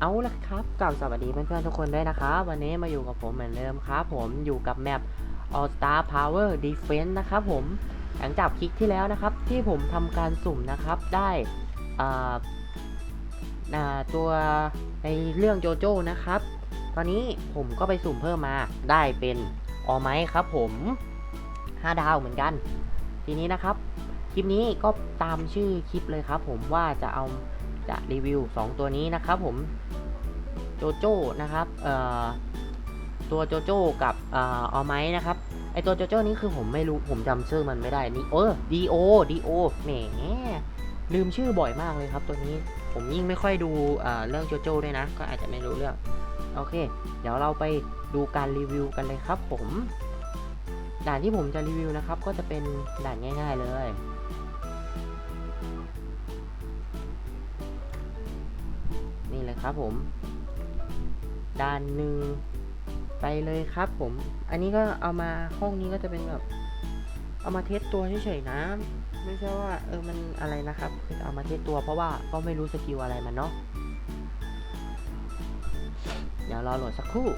เอาละครับกลับสวัสดีเพื่อนๆทุกคนด้วยนะครับวันนี้มาอยู่กับผมเหมือนเดิมครับผมอยู่กับแมป All Star Power Defense นะครับผมหลังจากคลิกที่แล้วนะครับ ที่ผมทำการสุ่มนะครับได้ตัวในเรื่องโจโจ้นะครับ ตอนนี้ผมก็ไปสุ่มเพิ่มมาได้เป็นออไมครับผม5ดาวเหมือนกัน ทีนี้นะครับ คลิปนี้ก็ตามชื่อคลิปเลยครับผมว่าจะเอาจะรีวิว 2 ตัวนี้นะครับผม โจโจ้นะครับตัวโจโจ้กับเอ่ออไมนะครับไอตัวโจโจ้นี้คือผมไม่รู้ผมจำชื่อมันไม่ได้นี่เออดีโอดีโอแหมลืมชื่อบ่อยมากเลยครับ ตัวนี้ผมยิ่งไม่ค่อยดูเเรื่องโจโจ้ด้วยนะ ก็อาจจะไม่รู้เรื่องโอเค เดี๋ยวเราไปดูการรีวิวกันเลยครับผมด่านที่ผมจะรีวิวนะครับ ก็จะเป็นด่านง่าย ๆเลยนี่เลยครับผม ด้านหนึ่งไปเลยครับผม อันนี้ก็เอามาห้องนี้ก็จะเป็นแบบ เอามาเทสตัวเฉยๆนะ ไม่ใช่ว่าเออมันอะไรนะครับ คือเอามาเทสตัวเพราะว่าก็ไม่รู้สกิลอะไรมันเนาะ เดี๋ยวรอโหลดสักครู่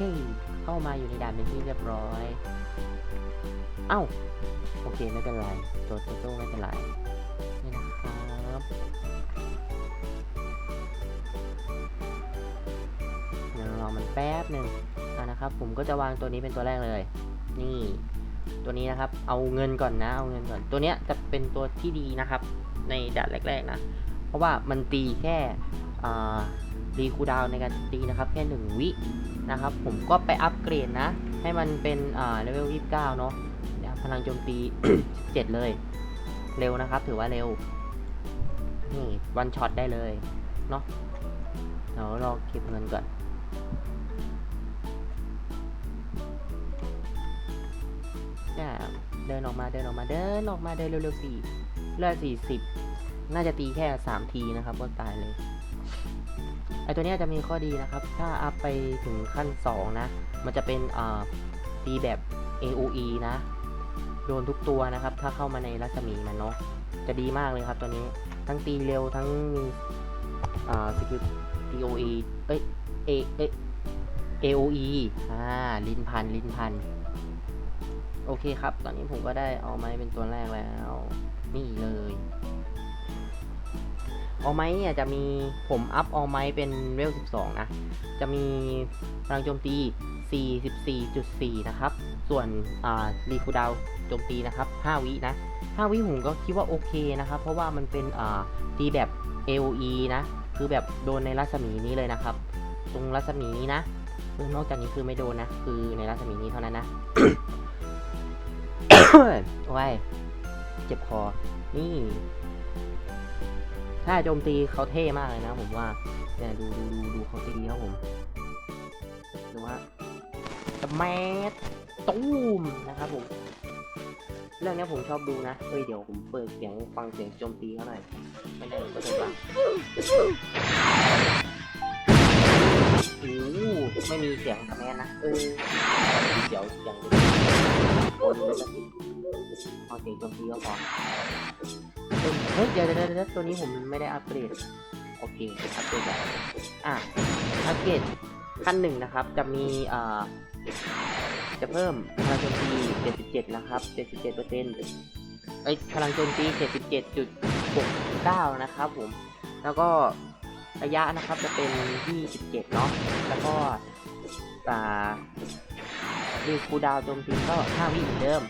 เคเข้ามาอยู่ในด่านเป็นที่เรียบร้อย เอ้า โอเคไม่เป็นไรตัวโตโต้ไม่เป็นไร นี่นะครับเดี๋ยวรอมันแป๊บหนึ่งนะครับ ผมก็จะวางตัวนี้เป็นตัวแรกเลย นี่ ตัวนี้นะครับ เอาเงินก่อนนะ เอาเงินก่อน ตัวเนี้ยจะเป็นตัวที่ดีนะครับ ในด่านแรกๆนะ เพราะว่ามันตีแค่ รีคูดาวในการตีนะครับ แค่หนึ่งวินะครับ ผมก็ไปอัปเกรดนะ ให้มันเป็นเลเวล 29 เนาะเดี๋ยพลังโจมตี 17 เลย เร็วนะครับ ถือว่าเร็ว นี่วันช็อตได้เลยเนาะเดี๋ยวรอเก็บเงินก่อนเนี่ยเดินออกมาเดินออกมาเดินออกมาเดินเร็วๆสี่เลือดสี่สิบน่าจะตีแค่สามทีนะครับก็ตายเลย ตัวเนี้ยจะมีข้อดีนะครับ ถ้าอัพไปถึงขั้น 2 นะ มันจะเป็นตีแบบ AOE นะ โดนทุกตัวนะครับ ถ้าเข้ามาในรัศมีมันเนาะ จะดีมากเลยครับตัวนี้ ทั้งตีเร็วทั้งมีสกิล DOE เอ้ย A เอ้ย AOE อ่า ลินพัน ลินพัน โอเคครับ ตอนนี้ผมก็ได้เอาไม้เป็นตัวแรกแล้ว นี่เลย ออไม้เนี่ยจะมีผมอัพออไม้เป็นเวล 12 นะ จะมีพลังโจมตี 44.4 นะครับ ส่วนอ่ารีคูดาวโจมตีนะครับ 5 วินะ 5 วิผมก็คิดว่าโอเคนะครับ เพราะว่ามันเป็นอ่าตีแบบ AOE นะ คือแบบโดนในรัศมีนี้เลยนะครับ ตรงรัศมีนี้นะนอกจากนี้คือไม่โดนนะ คือในรัศมีนี้เท่านั้นนะโอ้ยเจ็บคอ นี่ ถ้าโจมตีเขาเท่มากเลยนะผมว่าเนี่ยดูดูดูดูเขาตีครับผมดูว่าสแมสตูมนะครับผมเรื่องนี้ผมชอบดูนะเฮ้ยเดี๋ยวผมเปิดเสียงฟังเสียงโจมตีเขาหน่อยไม่ได้ก็จะฟังโอ้ไม่มีเสียงสแมสนะเออเดี๋ยวเสียงโอนเลยนะเอาเสียงโจมตีก็พอ เฮ้ยเดี๋ยวเดี๋ยวเดี๋ยวตัวนี้ผมไม่ได้อัปเกรดโอเคอัปเกรดแล้วอะอัปเกรดขั้นหนึ่งนะครับ จะมีอ่าจะเพิ่มพลังโจมตี 77 นะครับ 77เปอร์เซ็นต์เอ้พลังโจมตี 77.69 นะครับผม แล้วก็ระยะนะครับจะเป็น 27 เนาะ แล้วก็อ่าดีคูดาวโจมตีก็5วิเหมือนเดิม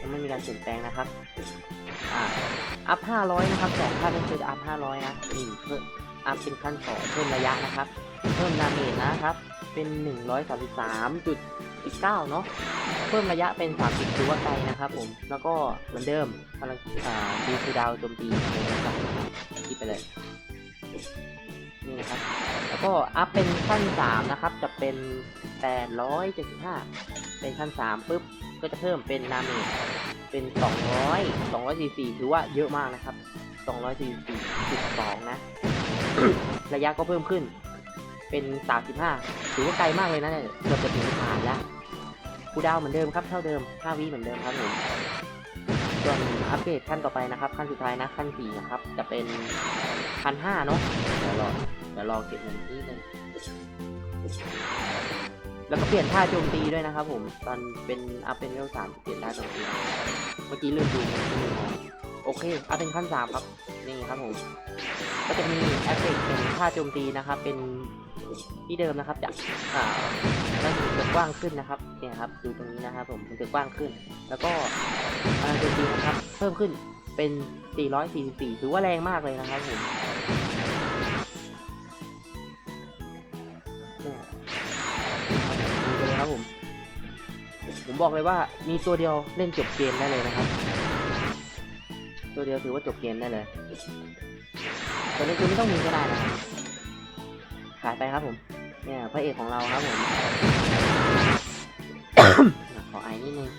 ยังไม่มีการเปลี่ยนแปลงนะครับ อ่า อัพ500 นะครับสองขั้นนี่คืออัพ500 นะนี่เพิ่มอัพเป็นขั้นสองเพิ่มระยะนะครับ เพิ่มดาเมจนะครับ เป็น 133.19 เนาะเพิ่มระยะเป็น 30ถือว่าไกลนะครับผม แล้วก็เหมือนเดิมพลังอ่าดีคูดาวโจมตีเลยนะครับคิดไปเลยนี่นะครับ แล้วก็อัพเป็นขั้น 3 นะครับ จะเป็น 875 เป็นขั้น 3ปุ๊บ ก็จะเพิ่มเป็นดามจเป็น 200 244ถือว่าเยอะมากนะครับ 244.2 นะ ระยะก็เพิ่มขึ้น เป็น 35 ถือว่าไกลมากเลยนะเนี่ยเกือบจะถึงฐานแล้วคูดาวเหมือนเดิมครับ เท่าเดิม 5 วิเหมือนเดิมครับผมส่วนอัปเดตขั้นต่อไปนะครับ ขั้นสุดท้ายนะ ขั้น 4 นะครับ จะเป็นพันห้าเนาะเดี๋ยวรอเดี๋ยวรอเก็บเงินที่นึง แล้วก็เปลี่ยนท่าโจมตีด้วยนะครับผม ตอนเป็นอัพเป็นเลเวลสามเปลี่ยนท่าโจมตี เมื่อกี้ลืมดูโอเคอัพเป็นขั้นสามครับ นี่ครับผม ก็จะมีแอฟเฟกเป็นท่าโจมตีนะครับ เป็นที่เดิมนะครับจากอ่าก็คือจะกว้างขึ้นนะครับ เนี่ยครับ ดูตรงนี้นะครับผมมันจะกว้างขึ้น แล้วก็พลังโจมตีนะครับ เพิ่มขึ้นเป็น 444 ถือว่าแรงมากเลยนะครับผม ผมบอกเลยว่ามีตัวเดียวเล่นจบเกมได้เลยนะครับ ตัวเดียวถือว่าจบเกมได้เลยตัวนี้คือไม่ต้องมีก็ได้นะขายไปครับผม เนี่ยพระเอกของเราครับผมขอไอ้นิดนึง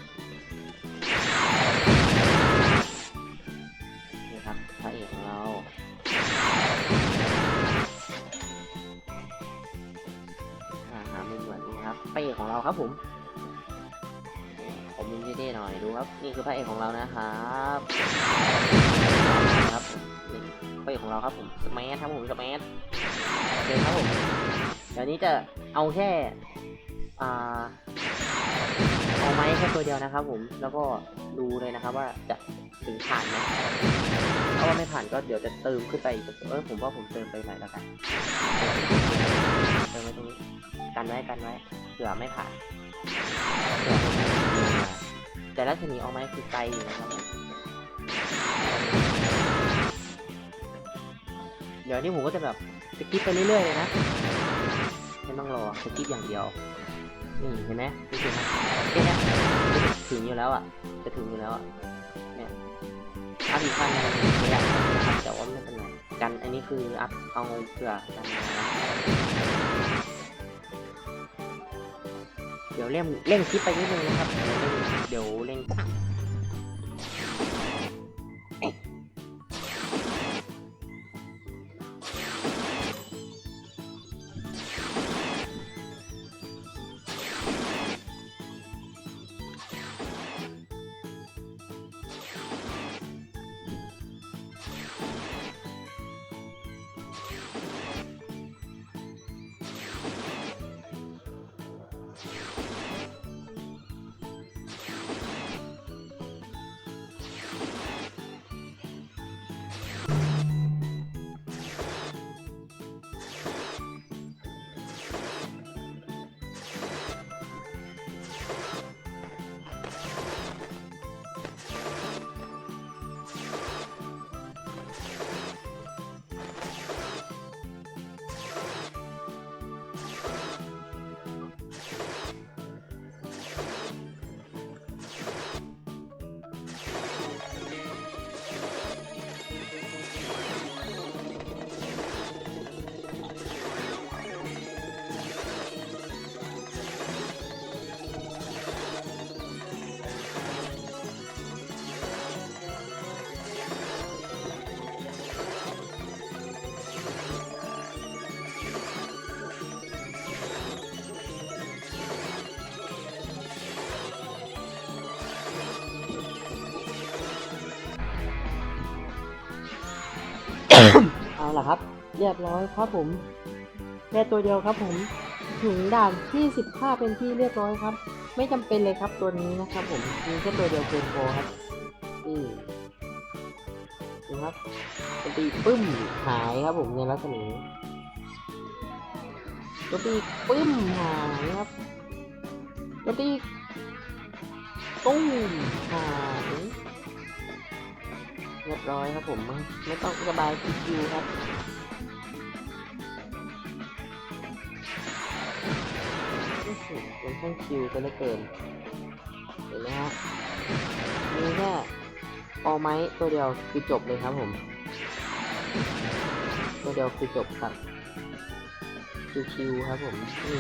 นี่ครับพระเอกของเราอ่าหามุมแบบนี้ครับพระเอกของเราครับผม มมุมเท่ๆหน่อยดูครับ นี่คือพระเอกของเรานะครับครับนี่พระเอกของเราครับผมสมัทครับผมสมัทเลยคครับผมเดี๋ยวนี้จะเอาแค่อ่าเอาไม้แค่ตัวเดียวนะครับ ผมแล้วก็ดูเลยนะครับว่าจะถึงผ่านไหมถ้าว่าไม่ผ่านก็เดี๋ยวจะเติมขึ้นไปเออผมว่าผมเติมไปหน่อยแล้วกันเติมไว้ตรงนี้กันไว้กันไว้เผื่อไม่ผ่านเผื่อไม่ผ่าน แต่รัศมีออกไม้คือไกลอยู่นะครับเดี๋ยวนี้ผมก็จะแบบสกิปไปเรื่อยๆเลยนะไม่ต้องรอสกิปอย่างเดียวนี่เห็นไหมนี่คือไหมแค่นี้ยจะถึงอยู่แล้วอะจะถึงอยู่แล้วอะเนี่ยอัพอีกขั้นนึงระยะนะครับแต่ว่าไม่เป็นไรกันอันนี้คืออัพเอาเผื่อกันมานะ เดี๋ยวเร่งเร่งคลิปไปนิดนึงนะครับ เดี๋ยวเร่ง รียบร้อยครับผมแค่ตัวเดียวครับผมถึงด่านที่ 15 เป็นที่เรียบร้อยครับ ไม่จำเป็นเลยครับตัวนี้นะครับ ผมมีแค่ตัวเดียวเกินพอครับนี่ดูครับตีปึ้มหายครับผมในลักษณะนี้ตัวตีปึ้มหายครับตัวตีตุ้มหายเรียบร้อยครับผมไม่ต้องระบายคิวครับ มันช่างคิวกันเหลือเกิน เห็นไหมฮะมีแค่ออไม้ตัวเดียวคือจบเลยครับผม ตัวเดียวคือจบครับคิวๆครับผมนี่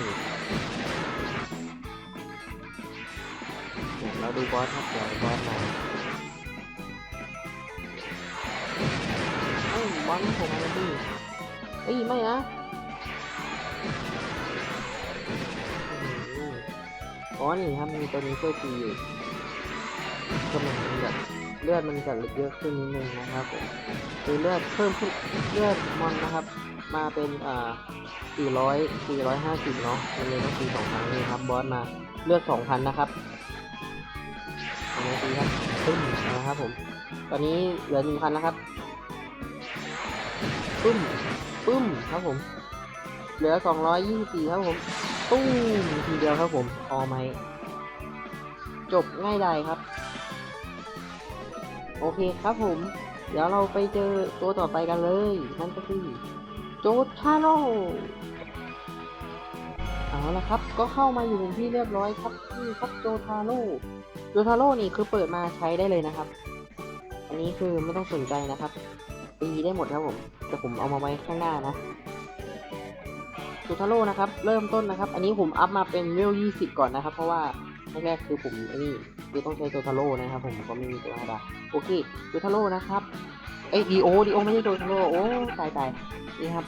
เดี๋ยวเราดูบอสครับเดี๋ยวบอสมาเอ้ยบอสไม่ผมมาแล้วพี่ใจเอ้ยไม่นะ อ๋อนี่ครับมีตัวนี้ช่วยตีอยู่ก็มันแบบเลือดมันจะเยอะขึ้นนิดนึงนะครับผมคือเลือดเพิ่มขึ้นเลือดมอนนะครับ มาเป็นอ่า400 450 เนาะมันเลยต้องตีสองครั้งเลยครับบอสมาเลือก2,000 นะครับเอามาตีครับปึ้มนะครับผม ตอนนี้เหลือ1,000แล้วครับปึ้มปึ้มครับผม เหลือ 224 ครับผมตุ้มทีเดียวครับผมออไหม จบง่ายดายครับ โอเคครับผม เดี๋ยวเราไปเจอตัวต่อไปกันเลย นั่นก็คือ โจทาโร่เอาละครับ ก็เข้ามาอยู่เป็นที่เรียบร้อยครับนี่ครับโจทาโร่โจทาโร่นี่คือเปิดมาใช้ได้เลยนะครับ อันนี้คือไม่ต้องสนใจนะครับตีได้หมดครับผม แต่ผมเอามาไว้ข้างหน้านะ โจทาโร่นะครับ เริ่มต้นนะครับ อันนี้ผมอัพมาเป็นเวล20ก่อนนะครับ เพราะว่าแรกๆคือผมไอ้นี่คือต้องใช้โจทาโร่นะครับ ผมก็ไม่มีตัวธรรมดาโอเคโจทาโร่นะครับเอ้ดีโอดีโอไม่ใช่โจทาโร่โอ้ตายตายนี่ครับ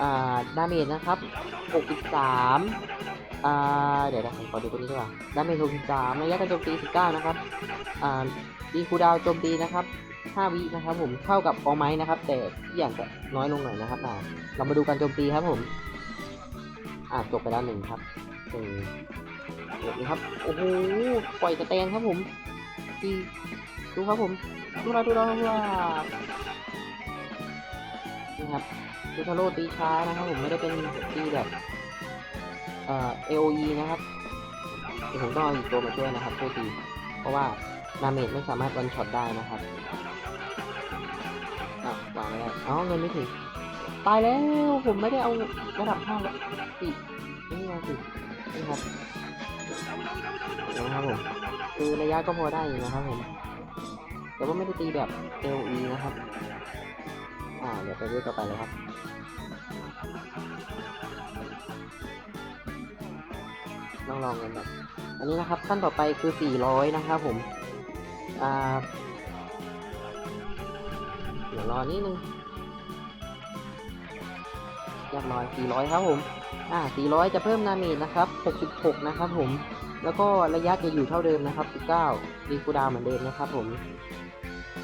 อ่าดาเมจนะครับ63อ่าเดี๋ยวนะผมขอดูตัวนี้ดีกว่าดาเมจ63ระยะการโจมตี19นะครับอ่าดีคูดาวโจมตีนะครับ5วินะครับผมเท่ากับออไม้นะครับ แต่ที่อย่างจะน้อยลงหน่อยนะครับเรามาดูการโจมตีครับผม อ่าจบไปแล้วหนึ่งครับหนึ่งเดี๋ยวนี้ครับ โอ้โห ปล่อยสแตนครับผมตีดูครับผมดูเราดูเราดูเรานี่ครับคือทาโร่ตีช้านะครับผมไม่ได้เป็นตีแบบเอ่อ AOE นะครับผมต้องเอาอีกตัวมาช่วยนะครับช่วตีเพราะว่าดาเมจไม่สามารถวันช็อตได้นะครับอ้าววางไม่ได้อ๋อเงินไม่ถึง ตายแล้วผมไม่ได้เอาระดับห้าแล้วตีนี่ไงสินี่ครับนะครับผมคือระยะก็พอได้อยู่นะครับผมแต่ว่าไม่ได้ตีแบบ AOE นะครับ อ่าเดี๋ยวไปเรื่อยต่อไปเลยครับลองลองกันแบบอันนี้นะครับขั้นต่อไปคือ 400 นะครับผม อ่า เดี๋ยวรอนิดนึง เรียบร้อย 400 ครับผม อ่า 400 จะเพิ่มนาเมจนะครับ 66 นะครับผม แล้วก็ระยะจะอยู่เท่าเดิมนะครับ 19รีคูดาวเหมือนเดิมนะครับผม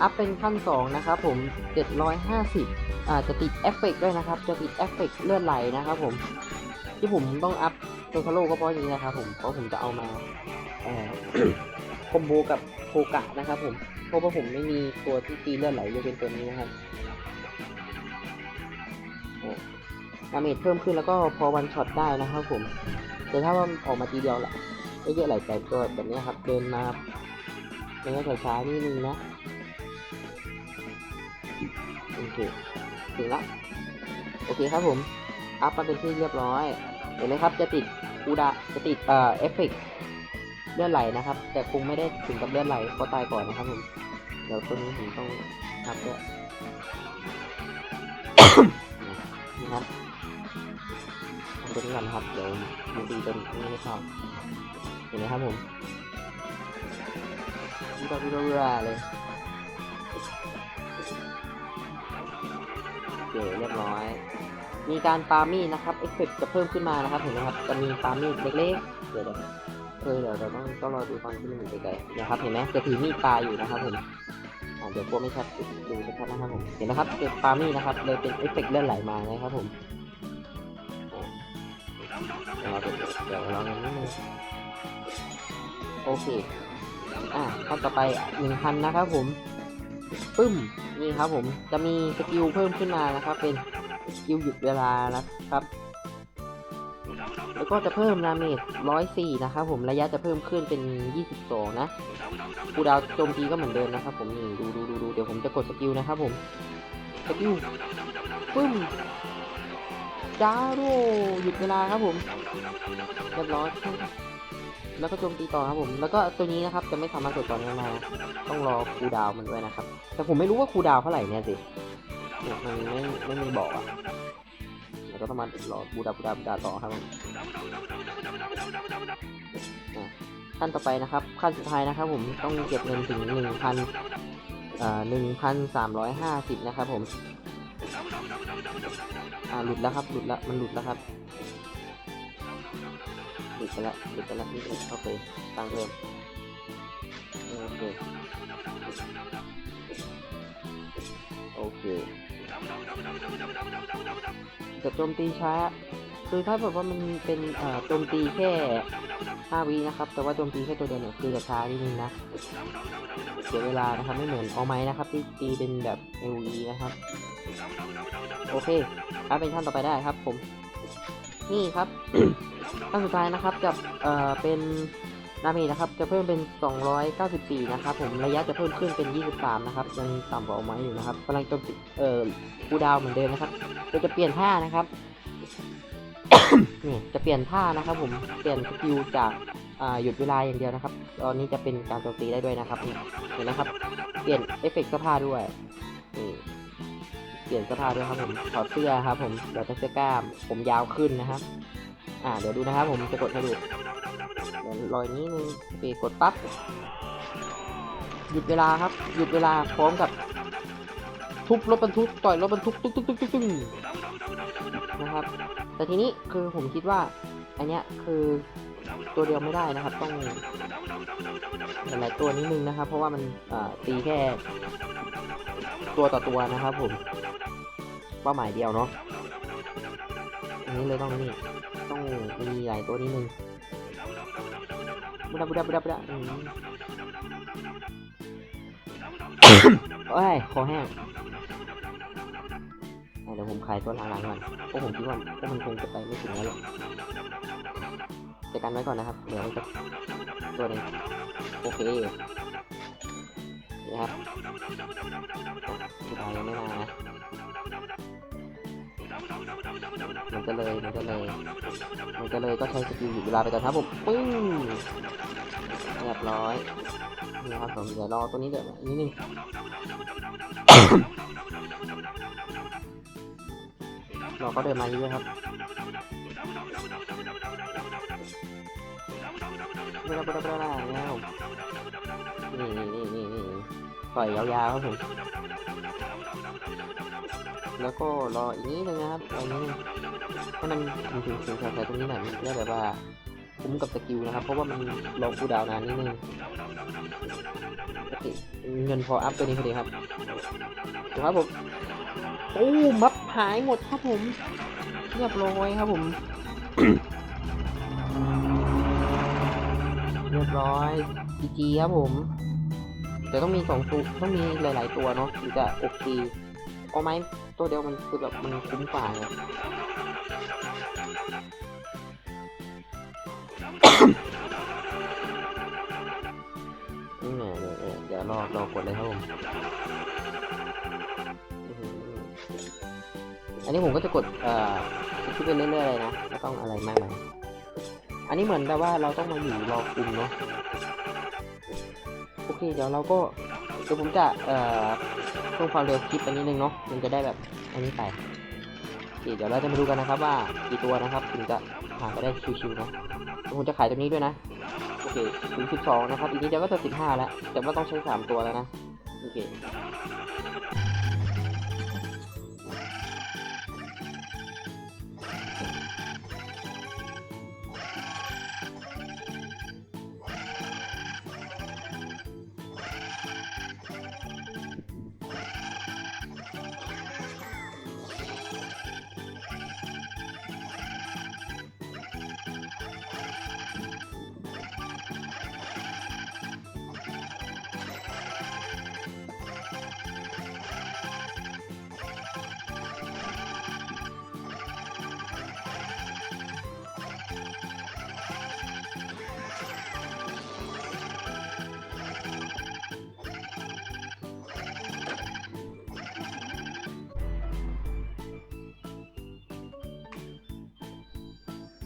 อัพเป็นขั้น 2 นะครับผม 750 อ่า จะติดเอฟเฟกต์ด้วยนะครับ จะติดเอฟเฟกต์เลือดไหลนะครับผม ที่ผมต้องอัพตัวคาโลก็เพราะอย่างนี้นะครับผม เพราะผมจะเอามาเอ่อคอมโบกับโคกะนะครับผม เพราะว่าผมไม่มีตัวที่ตีเลือดไหลยกเป็นตัวนี้นะครับโอ้ ดาเมจเพิ่มขึ้นแล้วก็พอวันช็อตได้นะครับผม แต่ถ้าว่าออกมาทีเดียวละไม่เยอะหลายแต่ตัวแบบนี้ครับเดินมาในกช้าๆนิดนึงนะโอเคถึงละโอเคครับผมอัพมาเป็นที่เรียบร้อย เห็นไหมครับจะติดอูดาจะติดเอ่อเอฟเฟกเลือดไหลนะครับ แต่คงไม่ได้ถึงกับเลือดไหลเพราะตายก่อนนะครับผมเดี๋ยวตัวนี้ผมต้องอัพด้วยนี่ครับ นี้ก่อนครับ เดี๋ยวมูดีตัวนี้ไม่เข้าเห็นไหมครับผมนี่ก็เรื่อยๆเลยโอเคเรียบร้อย มีการปามี่นะครับเอฟเฟกจะเพิ่มขึ้นมานะครับเห็นไหมครับจะมีปามี่เล็กๆเดี๋ยวเลยเออเดี๋ยวเดี๋ยวต้องต้องรอดูตอนที่มันอยู่ไกลๆนะครับเห็นไหมจะถือมีดปลาอยู่นะครับผมอ่าเดี๋ยวกลัวไม่ชัดดูชัดนะครับผมเห็นไหมครับเป็นปามี่นะครับเลยเป็นเอฟเฟกเลื่อนไหลมานะครับผม อ่าเดี๋ยวเดี๋ยวลอนิดนึงโอเค อ่าขั้นต่อไปหนึ่งพันนะครับผม ปึ้ม นี่ครับผม จะมีสกิลเพิ่มขึ้นมานะครับ เป็นสกิลหยุดเวลานะครับ แล้วก็จะเพิ่มดาเมจ104นะครับผม ระยะจะเพิ่มขึ้นเป็น22นะคูดาวโจมตีก็เหมือนเดิมนะครับผมนี่ดูดูดูดูเดี๋ยวผมจะกดสกิลนะครับผม สกิล ปึ้ม จ้าโรหยุดเวลาครับผมเรียบร้อยแล้วก็โจมตีต่อครับผม แล้วก็ตัวนี้นะครับจะไม่สามารถกดต่อเนื่องได้ต้องรอคูดาวมันด้วยนะครับ แต่ผมไม่รู้ว่าคูดาวเท่าไหร่เนี่ยสิมันไม่ไม่มีบอกอะแล้วก็ต้องมารอบูดาบูดาบูดาต่อครับผมอะขั้นต่อไปนะครับ ขั้นสุดท้ายนะครับ ผมต้องเก็บเงินถึงหนึ่งพันเอ่อหนึ่งพันสามร้อยห้าสิบนะครับผม อ่าหลุดแล้วครับหลุดล้วมันหลุดแล้วครับหลุดไปแล้วหลุดไปแล้วนิดนึงโอเคตั้งเพิ่มโอเคโอเคจะโจมตีช้าคือถ้าแบบว่ามันเป็นเอ่อโจมตีแค่5วินะครับ แต่ว่าโจมตีแค่ตัวเดียวเนี่ยคือจะช้านิดนึงนะ เสียเวลานะครับ ไม่เหมือนเอาไม้นะครับ ที่ตีเป็นแบบ LE นะครับ โอเค ครับเป็นขั้นต่อไปได้ครับ ผม นี่ครับขั้นสุดท้ายนะครับจะเอ่อเป็นดาเมจนะครับ จะเพิ่มเป็น 294 นะครับ ผมระยะจะเพิ่มขึ้นเป็น 23 นะครับ ยังต่ำกว่าเอาไม้อยู่นะครับกำลังโจมตีเอ่อคูลดาวน์เหมือนเดิมนะครับก็จะเปลี่ยนท่านะครับนี่จะเปลี่ยนท่านะครับผมเปลี่ยนสกิลจากอ่าหยุดเวลาอย่างเดียวนะครับ ตอนนี้จะเป็นการโจมตีได้ด้วยนะครับนี่เห็นไหมครับ เปลี่ยนเอฟเฟกต์เสื้อผ้าด้วยนี่ เปลี่ยนเสื้อผ้าด้วยครับผมถอดเสื้อครับ ผมเดี๋ยวจะเสื้อกล้าม ผมยาวขึ้นนะครับ อ่า เดี๋ยวดูนะครับ ผมจะกดให้ดูเดี๋ยวรอยนี้นึงโอเคกดปั๊บหยุดเวลาครับ หยุดเวลาพร้อมกับ ทุบรถบรรทุกต่อยรถบรรทุกตุ๊กตุ๊กตุ๊กตุ๊กตุ๊กนะครับ แต่ทีนี้คือผมคิดว่า อันเนี้ยคือ ตัวเดียวไม่ได้นะครับ ต้องหลายๆตัวนิดนึงนะครับ เพราะว่ามันตีแค่ ตัวต่อตัวนะครับ ผมเป้าหมายเดียวเนาะอันนี้เลยต้องนี่ต้องมีหลายตัวนิดนึงบุดาบุดาบุดาบุดาโอ้ยคอแห้งเดี๋ยวผมขายตัวหลังๆก่อนเพราะผมคิดว่าพวกมันคงจะไปไม่ถึงแล้วหรอก จัดการไว้ก่อนนะครับ เดี๋ยวจะตัวนึงโอเคนี่ครับสุดท้ายยังไม่มานะมันจะเลยมันจะเลยมันจะเลยก็ใช้สกิลหยุดเวลาไปก่อนครับผมปึ้งเรียบร้อยนี่ครับผมเดี๋ยวรอตัวนี้เดี๋ยวนิดนึงเราก็เดินมาเรื่อยๆครับ เบลาบลาเบลาแล้วนี่นี่นี่นี่นี่ปล่อยยาวๆครับผมแล้วก็รออีกนิดนึงนะครับรออีกนิดนึงให้มันถึงถึงถึงแถวๆตรงนี้หน่อยมันจะได้แบบว่าคุ้มกับสกิลนะครับ เพราะว่ามันลงคูดาวน์นานนิดนึงเงินพออัพตัวนี้พอดีครับดูครับผมโอ้มับหายหมดครับผมเรียบร้อยครับผม เรียบร้อยจีจีครับผม แต่ต้องมีสองตัวต้องมีหลาย ๆ ตัวเนาะถึงจะโอเคเอาไหมตัวเดียวมันคือแบบมันคุ้มกว่าไงนี่ไงเดี๋ยวเดี๋ยเดี๋ยวรอรอกดเลยครับผม อันนี้ผมก็จะกด เอ่อคิดไปเรื่อยๆเลยนะ ไม่ต้องอะไรมากมาย อันนี้เหมือนแบบว่าเราต้องมาอยู่รอคุมเนาะโอเคเดี๋ยวเราก็เดี๋ยวผมจะเอ่อเพิ่มความเร็วคลิปไปนิดนึงเนาะมันจะได้แบบอันนี้ไปโอเคเดี๋ยวเราจะมาดูกันนะครับว่ากี่ตัวนะครับถึงจะผ่านไปได้ชิวๆเนาะผมจะขายตรงนี้ด้วยนะโอเคถึง12นะครับอีกนิดเดียวก็จะ15แล้วแต่ว่าต้องใช้3ตัวแล้วนะโอเค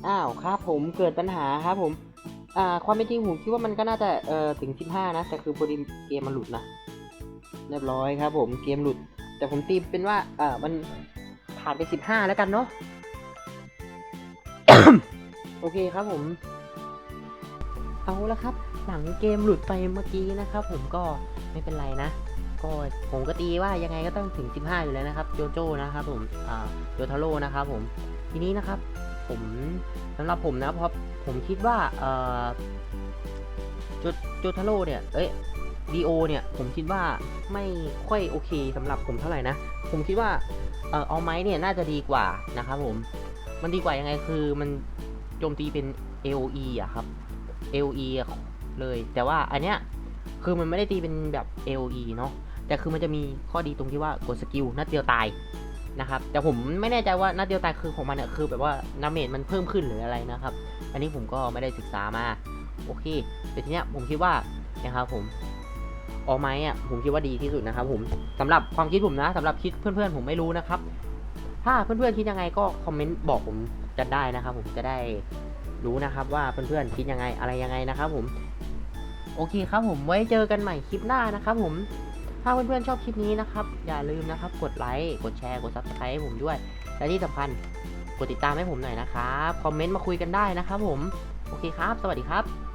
อ้าวครับผมเกิดปัญหาครับผม อ่า ความเป็นจริงผมคิดว่ามันก็น่าจะเอ่อถึง 15 นะ แต่คือพอดีเกมมันหลุดนะ เรียบร้อยครับผมเกมหลุด แต่ผมตีเป็นว่าอ่ามันผ่านไป 15 แล้วกันเนาะ โอเคครับผม เอาละครับ หลังเกมหลุดไปเมื่อกี้นะครับ ผมก็ไม่เป็นไรนะก็ผมก็ตีว่ายังไงก็ต้องถึง 15 อยู่แล้วนะครับ โจโจ้นะครับผม อ่าโจทาโร่นะครับผม ทีนี้นะครับ ผมสำหรับผมนะเพราะผมคิดว่าเอ่อโจโจทาโร่เนี่ย เอ้ยดีโอเนี่ย ผมคิดว่าไม่ค่อยโอเคสำหรับผมเท่าไหร่นะ ผมคิดว่าเออเอาไม้เนี่ยน่าจะดีกว่านะครับผม มันดีกว่ายังไงคือมันโจมตีเป็น AOE อะครับ AOE อะเลย แต่ว่าอันเนี้ยคือมันไม่ได้ตีเป็นแบบ AOE เนาะแต่คือมันจะมีข้อดีตรงที่ว่ากดสกิลนัดเดียวตาย นะครับแต่ผมไม่แน่ใจว่านัดเดียวตายคือของมันเนี่ยคือแบบว่าดาเมจมันเพิ่มขึ้นหรืออะไรนะครับ อันนี้ผมก็ไม่ได้ศึกษามาโอเคแต่ทีเนี้ยผมคิดว่านะครับผมออไม้อะผมคิดว่าดีที่สุดนะครับ ผมสำหรับความคิดผมนะสำหรับคิดเพื่อนๆผมไม่รู้นะครับ ถ้าเพื่อนๆคิดยังไงก็คอมเมนต์บอกผมกันได้นะครับ ผมจะได้รู้นะครับว่าเพื่อนๆคิดยังไงอะไรยังไงนะครับ ผม โอเคครับผมไว้เจอกันใหม่คลิปหน้านะครับ ผม ถ้าเพื่อนๆชอบคลิปนี้นะครับ อย่าลืมนะครับ กดไลค์ กดแชร์ กด subscribe ให้ผมด้วย และที่สำคัญกดติดตามให้ผมหน่อยนะครับ คอมเมนต์มาคุยกันได้นะครับผม โอเคครับ สวัสดีครับ